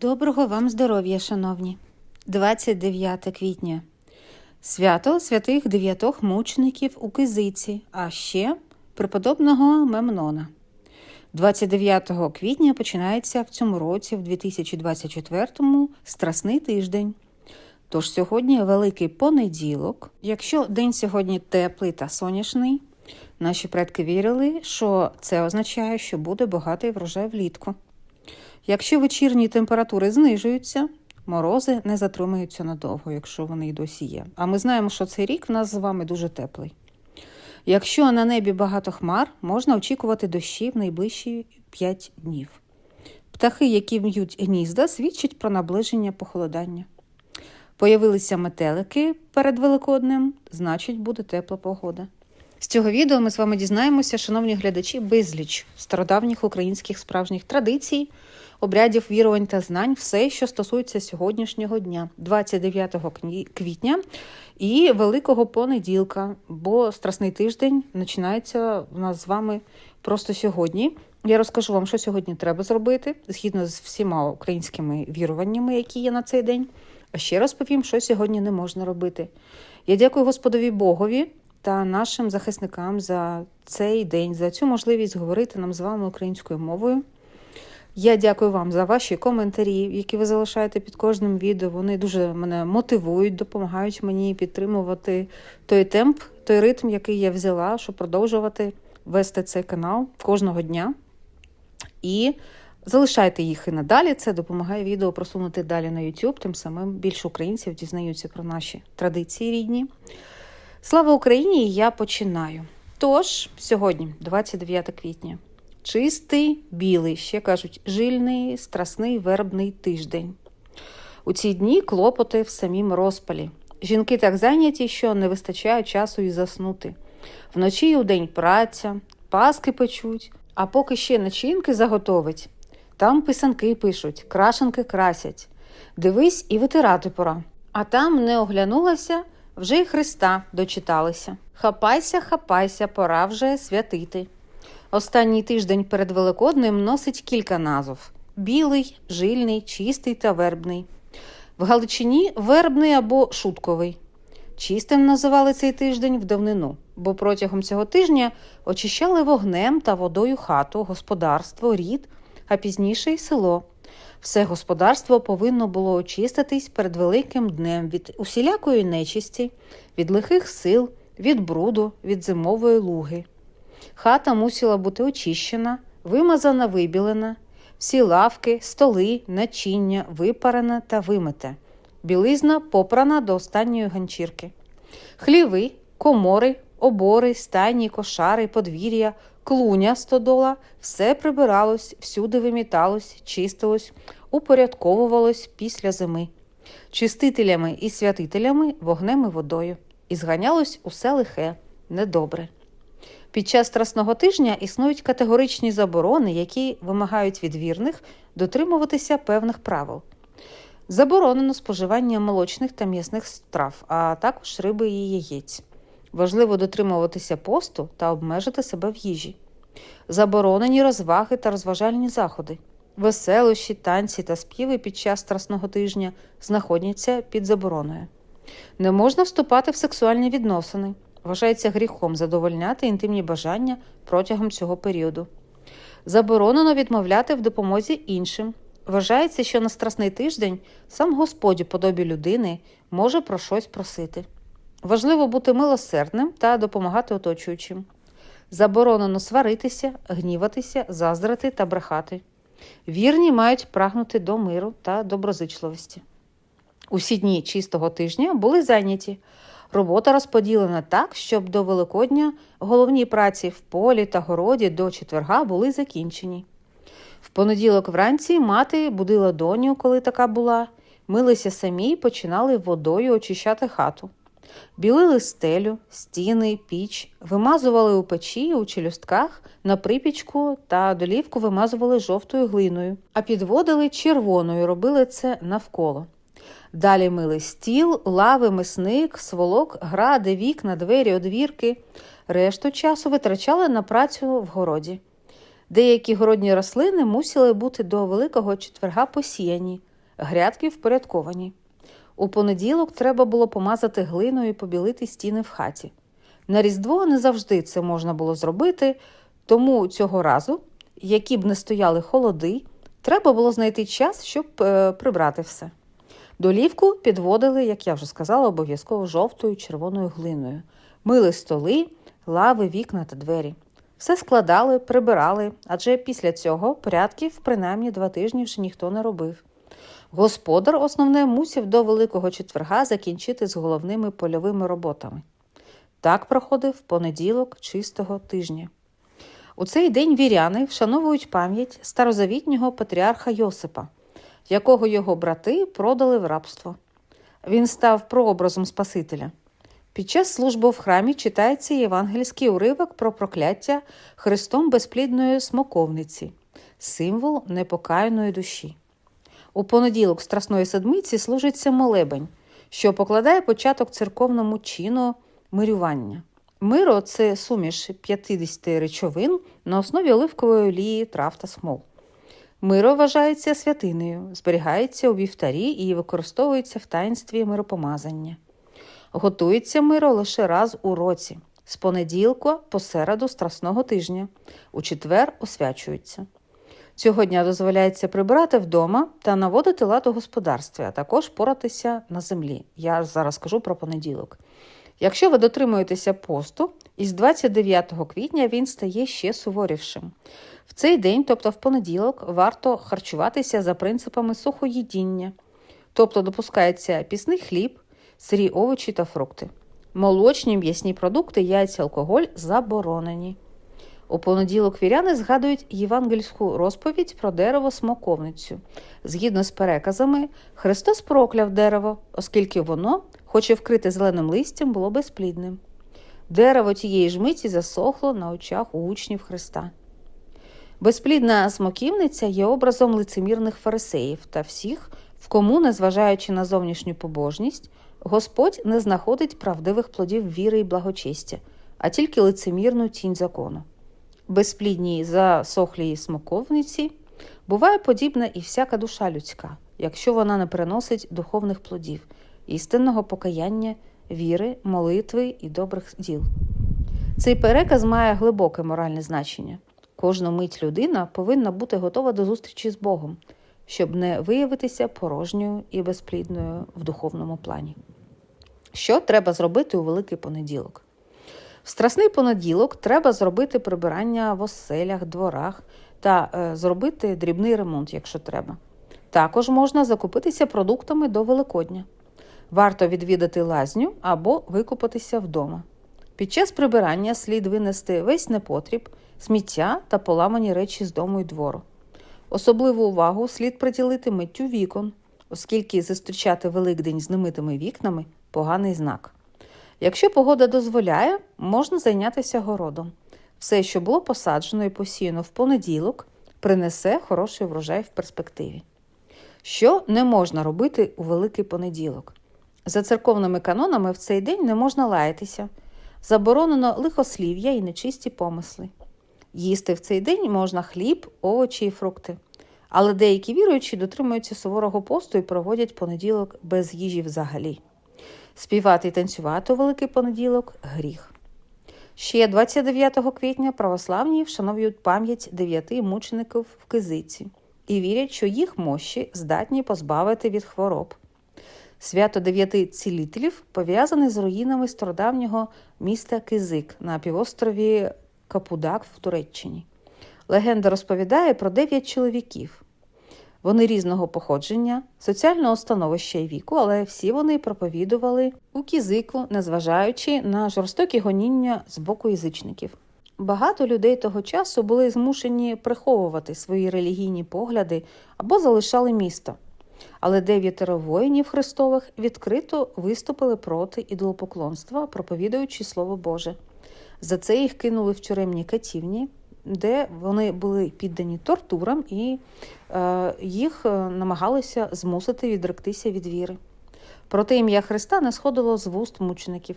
Доброго вам здоров'я, шановні. 29 квітня. Свято святих дев'ятох мучеників у Кизиці, а ще преподобного Мемнона. 29 квітня починається в цьому році, в 2024-му, Страсний тиждень. Тож сьогодні великий понеділок. Якщо день сьогодні теплий та сонячний, наші предки вірили, що це означає, що буде багатий врожай влітку. Якщо вечірні температури знижуються, морози не затримуються надовго, якщо вони й досі є. А ми знаємо, що цей рік в нас з вами дуже теплий. Якщо на небі багато хмар, можна очікувати дощі в найближчі 5 днів. Птахи, які в'ють гнізда, свідчать про наближення похолодання. Появилися метелики перед Великоднем, значить, буде тепла погода. З цього відео ми з вами дізнаємося, шановні глядачі, безліч стародавніх українських справжніх традицій, обрядів, вірувань та знань, все, що стосується сьогоднішнього дня, 29 квітня і Великого понеділка, бо Страсний тиждень починається у нас з вами просто сьогодні. Я розкажу вам, що сьогодні треба зробити згідно з всіма українськими віруваннями, які є на цей день. А ще розповім, що сьогодні не можна робити. Я дякую Господові Богові та нашим захисникам за цей день, за цю можливість говорити нам з вами українською мовою. Я дякую вам за ваші коментарі, які ви залишаєте під кожним відео. Вони дуже мене мотивують, допомагають мені підтримувати той темп, той ритм, який я взяла, щоб продовжувати вести цей канал кожного дня. І залишайте їх і надалі. Це допомагає відео просунути далі на YouTube, тим самим більше українців дізнаються про наші традиції рідні. Слава Україні! Я починаю. Тож, сьогодні, 29 квітня, чистий білий, ще кажуть, жильний, страсний вербний тиждень. У ці дні клопоти в самім розпалі. Жінки так зайняті, що не вистачає часу і заснути. Вночі і удень праця, паски печуть, а поки ще начинки заготовить, там писанки пишуть, крашенки красять. Дивись і витирати пора. А там не оглянулася, вже й Христа дочиталися. Хапайся, хапайся, пора вже святити. Останній тиждень перед Великоднем носить кілька назв: білий, жильний, чистий та вербний. В Галичині вербний або шутковий. Чистим називали цей тиждень в давнину, бо протягом цього тижня очищали вогнем та водою хату, господарство, рід, а пізніше й село. Все господарство повинно було очиститись перед великим днем від усілякої нечисті, від лихих сил, від бруду, від зимової луги. Хата мусила бути очищена, вимазана, вибілена, всі лавки, столи, начиння випарена та вимите, білизна попрана до останньої ганчірки. Хліви, комори, обори, стайні, кошари, подвір'я, клуня стодола, все прибиралось, всюди виміталось, чистилось, упорядковувалось після зими, чистителями і святителями вогнем і водою, і зганялось усе лихе, недобре. Під час страсного тижня існують категоричні заборони, які вимагають від вірних дотримуватися певних правил. Заборонено споживання молочних та м'ясних страв, а також риби і яєць. Важливо дотримуватися посту та обмежити себе в їжі. Заборонені розваги та розважальні заходи. Веселощі, танці та співи під час страсного тижня знаходяться під забороною. Не можна вступати в сексуальні відносини. Вважається гріхом задовольняти інтимні бажання протягом цього періоду. Заборонено відмовляти в допомозі іншим. Вважається, що на страсний тиждень сам Господь у подобі людини може про щось просити. Важливо бути милосердним та допомагати оточуючим. Заборонено сваритися, гніватися, заздрити та брехати. Вірні мають прагнути до миру та доброзичливості. Усі дні чистого тижня були зайняті. Робота розподілена так, щоб до Великодня головні праці в полі та городі до четверга були закінчені. В понеділок вранці мати будила доню, коли така була, милися самі і починали водою очищати хату. Білили стелю, стіни, піч, вимазували у печі, у челюстках, на припічку та долівку вимазували жовтою глиною, а підводили червоною, робили це навколо. Далі мили стіл, лави, мисник, сволок, гради, вікна, двері, одвірки. Решту часу витрачали на працю в городі. Деякі городні рослини мусили бути до Великого четверга посіяні, грядки впорядковані. У понеділок треба було помазати глиною і побілити стіни в хаті. На Різдво не завжди це можна було зробити, тому цього разу, які б не стояли холоди, треба було знайти час, щоб е, прибрати все. Долівку підводили, як я вже сказала, обов'язково жовтою червоною глиною, мили столи, лави, вікна та двері. Все складали, прибирали, адже після цього порядків принаймні два тижні вже ніхто не робив. Господар основне мусив до Великого четверга закінчити з головними польовими роботами. Так проходив понеділок чистого тижня. У цей день віряни вшановують пам'ять старозавітнього патріарха Йосипа, якого його брати продали в рабство. Він став прообразом Спасителя. Під час служби в храмі читається євангельський уривок про прокляття Христом безплідної смоковниці, символ непокаяної душі. У понеділок Страсної седмиці служиться молебень, що покладає початок церковному чину мирювання. Миро це суміш 50 речовин на основі оливкової олії, трав та смол. Миро вважається святинею, зберігається у вівтарі і використовується в таїнстві миропомазання. Готується миро лише раз у році, з понеділка по середу страсного тижня, у четвер освячується. Цього дня дозволяється прибирати вдома та наводити лад у господарстві, а також поратися на землі. Я зараз кажу про понеділок. Якщо ви дотримуєтеся посту, із 29 квітня він стає ще суворішим. В цей день, тобто в понеділок, варто харчуватися за принципами сухоїдіння, тобто допускається пісний хліб, сирі овочі та фрукти. Молочні м'ясні продукти, яйця, алкоголь заборонені. У понеділок віряни згадують євангельську розповідь про дерево смоковницю. Згідно з переказами, Христос прокляв дерево, оскільки воно, хоч і вкрите зеленим листям, було безплідним. Дерево тієї ж миті засохло на очах у учнів Христа. Безплідна смоківниця є образом лицемірних фарисеїв та всіх, в кому, незважаючи на зовнішню побожність, Господь не знаходить правдивих плодів віри і благочестя, а тільки лицемірну тінь закону. Безплідній засохлій смоковниці буває подібна і всяка душа людська, якщо вона не приносить духовних плодів, істинного покаяння, віри, молитви і добрих діл. Цей переказ має глибоке моральне значення. Кожну мить людина повинна бути готова до зустрічі з Богом, щоб не виявитися порожньою і безплідною в духовному плані. Що треба зробити у Великий понеділок? В страсний понеділок треба зробити прибирання в оселях, дворах та е, зробити дрібний ремонт, якщо треба. Також можна закупитися продуктами до Великодня. Варто відвідати лазню або викупатися вдома. Під час прибирання слід винести весь непотріб, сміття та поламані речі з дому й двору. Особливу увагу слід приділити миттю вікон, оскільки зустрічати Великдень з немитими вікнами поганий знак. Якщо погода дозволяє, можна зайнятися городом. Все, що було посаджено і посіяно в понеділок, принесе хороший врожай в перспективі. Що не можна робити у Великий понеділок? За церковними канонами в цей день не можна лаятися, заборонено лихослів'я і нечисті помисли. Їсти в цей день можна хліб, овочі і фрукти. Але деякі віруючі дотримуються суворого посту і проводять понеділок без їжі взагалі. Співати і танцювати у Великий понеділок гріх. Ще 29 квітня православні вшановують пам'ять дев'яти мучеників в Кизиці і вірять, що їх мощі здатні позбавити від хвороб. Свято дев'яти цілителів пов'язане з руїнами стародавнього міста Кизик на півострові Капудак в Туреччині. Легенда розповідає про дев'ять чоловіків. Вони різного походження, соціального становища і віку, але всі вони проповідували у кізику, незважаючи на жорстокі гоніння з боку язичників. Багато людей того часу були змушені приховувати свої релігійні погляди або залишали місто. Але дев'ятеро воїнів Христових відкрито виступили проти ідолопоклонства, проповідуючи Слово Боже. За це їх кинули в тюремні катівні, де вони були піддані тортурам і е, їх е, намагалися змусити відректися від віри. Проте ім'я Христа не сходило з вуст мучеників.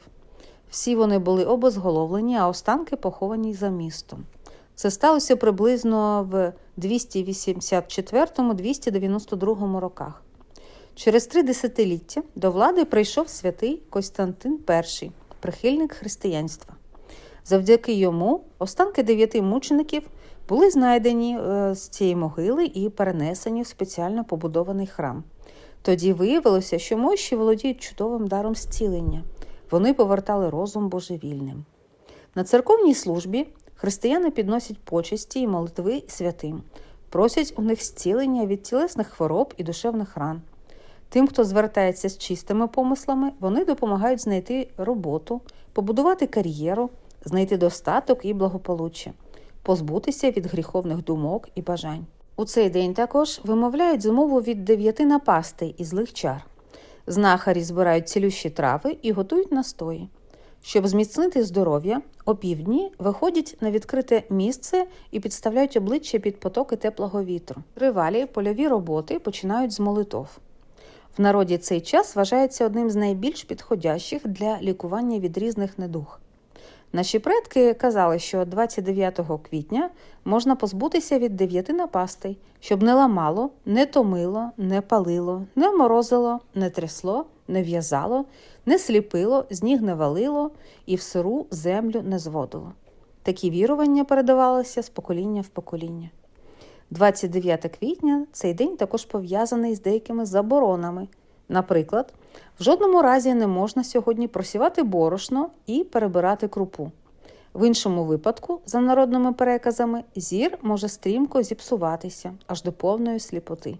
Всі вони були обезголовлені, а останки поховані за містом. Це сталося приблизно в 284-292 роках. Через три десятиліття до влади прийшов святий Костянтин І, прихильник християнства. Завдяки йому останки дев'яти мучеників були знайдені е, з цієї могили і перенесені в спеціально побудований храм. Тоді виявилося, що мощі володіють чудовим даром зцілення. Вони повертали розум божевільним. На церковній службі християни підносять почесті і молитви святим, просять у них зцілення від тілесних хвороб і душевних ран. Тим, хто звертається з чистими помислами, вони допомагають знайти роботу, побудувати кар'єру, знайти достаток і благополуччя, позбутися від гріховних думок і бажань. У цей день також вимовляють змову від дев'яти напастей і злих чар. Знахарі збирають цілющі трави і готують настої. Щоб зміцнити здоров'я, опівдні виходять на відкрите місце і підставляють обличчя під потоки теплого вітру. Тривалі польові роботи починають з молитов. В народі цей час вважається одним з найбільш підходящих для лікування від різних недуг. Наші предки казали, що 29 квітня можна позбутися від дев'яти напастей, щоб не ламало, не томило, не палило, не морозило, не трясло, не в'язало, не сліпило, з ніг не валило і в сиру землю не зводило. Такі вірування передавалися з покоління в покоління. 29 квітня цей день також пов'язаний з деякими заборонами. Наприклад, в жодному разі не можна сьогодні просівати борошно і перебирати крупу. В іншому випадку, за народними переказами, зір може стрімко зіпсуватися аж до повної сліпоти.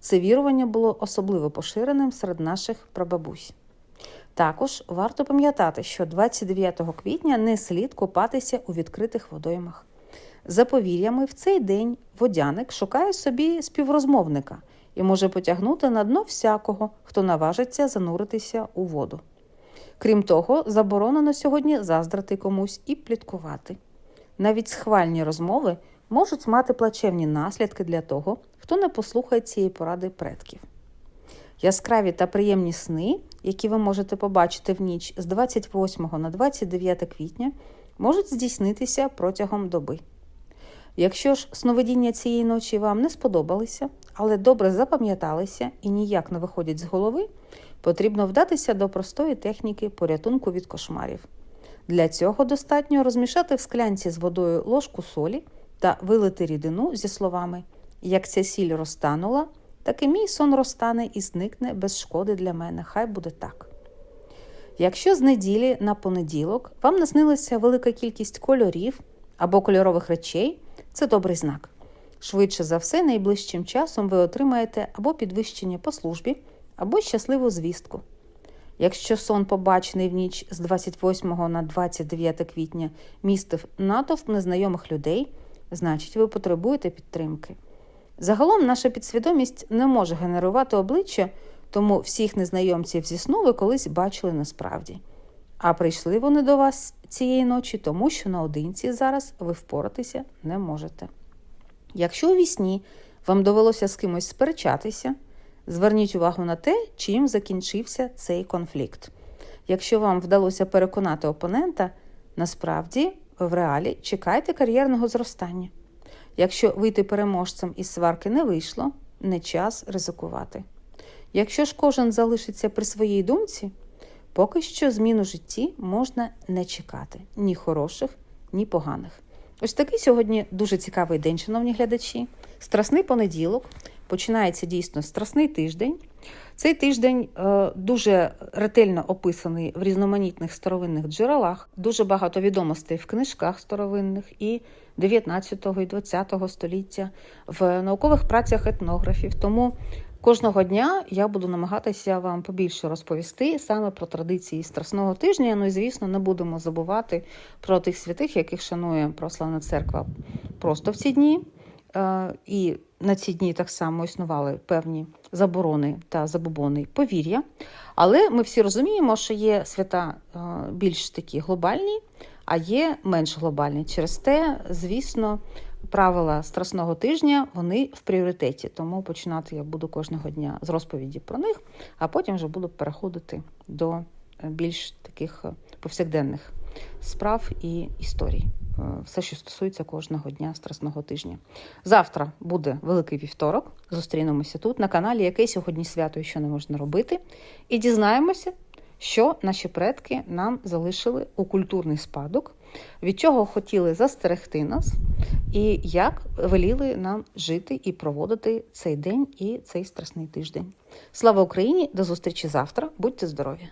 Це вірування було особливо поширеним серед наших прабабусь. Також варто пам'ятати, що 29 квітня не слід купатися у відкритих водоймах. За повір'ями, в цей день водяник шукає собі співрозмовника і може потягнути на дно всякого, хто наважиться зануритися у воду. Крім того, заборонено сьогодні заздрати комусь і пліткувати. Навіть схвальні розмови можуть мати плачевні наслідки для того, хто не послухає цієї поради предків. Яскраві та приємні сни, які ви можете побачити в ніч з 28 на 29 квітня, можуть здійснитися протягом доби. Якщо ж сновидіння цієї ночі вам не сподобалися, але добре запам'яталися і ніяк не виходять з голови, потрібно вдатися до простої техніки порятунку від кошмарів. Для цього достатньо розмішати в склянці з водою ложку солі та вилити рідину зі словами Як ця сіль розтанула, так і мій сон розтане і зникне без шкоди для мене. Хай буде так. Якщо з неділі на понеділок вам наснилася велика кількість кольорів або кольорових речей, це добрий знак. Швидше за все, найближчим часом ви отримаєте або підвищення по службі, або щасливу звістку. Якщо сон, побачений в ніч з 28 на 29 квітня, містив натовп незнайомих людей, значить, ви потребуєте підтримки. Загалом наша підсвідомість не може генерувати обличчя, тому всіх незнайомців зі сну ви колись бачили насправді. А прийшли вони до вас цієї ночі, тому що наодинці зараз ви впоратися не можете. Якщо у вісні вам довелося з кимось сперечатися, зверніть увагу на те, чим закінчився цей конфлікт. Якщо вам вдалося переконати опонента, насправді в реалі чекайте кар'єрного зростання. Якщо вийти переможцем із сварки не вийшло, не час ризикувати. Якщо ж кожен залишиться при своїй думці, поки що змін у житті можна не чекати ні хороших, ні поганих. Ось такий сьогодні дуже цікавий день, шановні глядачі. Страсний понеділок. Починається дійсно страсний тиждень. Цей тиждень е, дуже ретельно описаний в різноманітних старовинних джерелах, дуже багато відомостей в книжках старовинних і 19 і 20 століття, в наукових працях етнографів. Тому кожного дня я буду намагатися вам побільше розповісти саме про традиції Страсного тижня. Ну і звісно, не будемо забувати про тих святих, яких шанує Православна церква просто в ці дні. Е, і на ці дні так само існували певні заборони та забобони повір'я. Але ми всі розуміємо, що є свята е, більш такі глобальні, а є менш глобальні. Через те, звісно, правила страсного тижня вони в пріоритеті. Тому починати я буду кожного дня з розповіді про них, а потім вже буду переходити до більш таких повсякденних справ і історій. Е, Все, що стосується кожного дня Страсного тижня. Завтра буде великий вівторок. Зустрінемося тут на каналі, яке сьогодні свято і що не можна робити, і дізнаємося, що наші предки нам залишили у культурний спадок, від чого хотіли застерегти нас, і як веліли нам жити і проводити цей день і цей страсний тиждень. Слава Україні! До зустрічі завтра. Будьте здорові!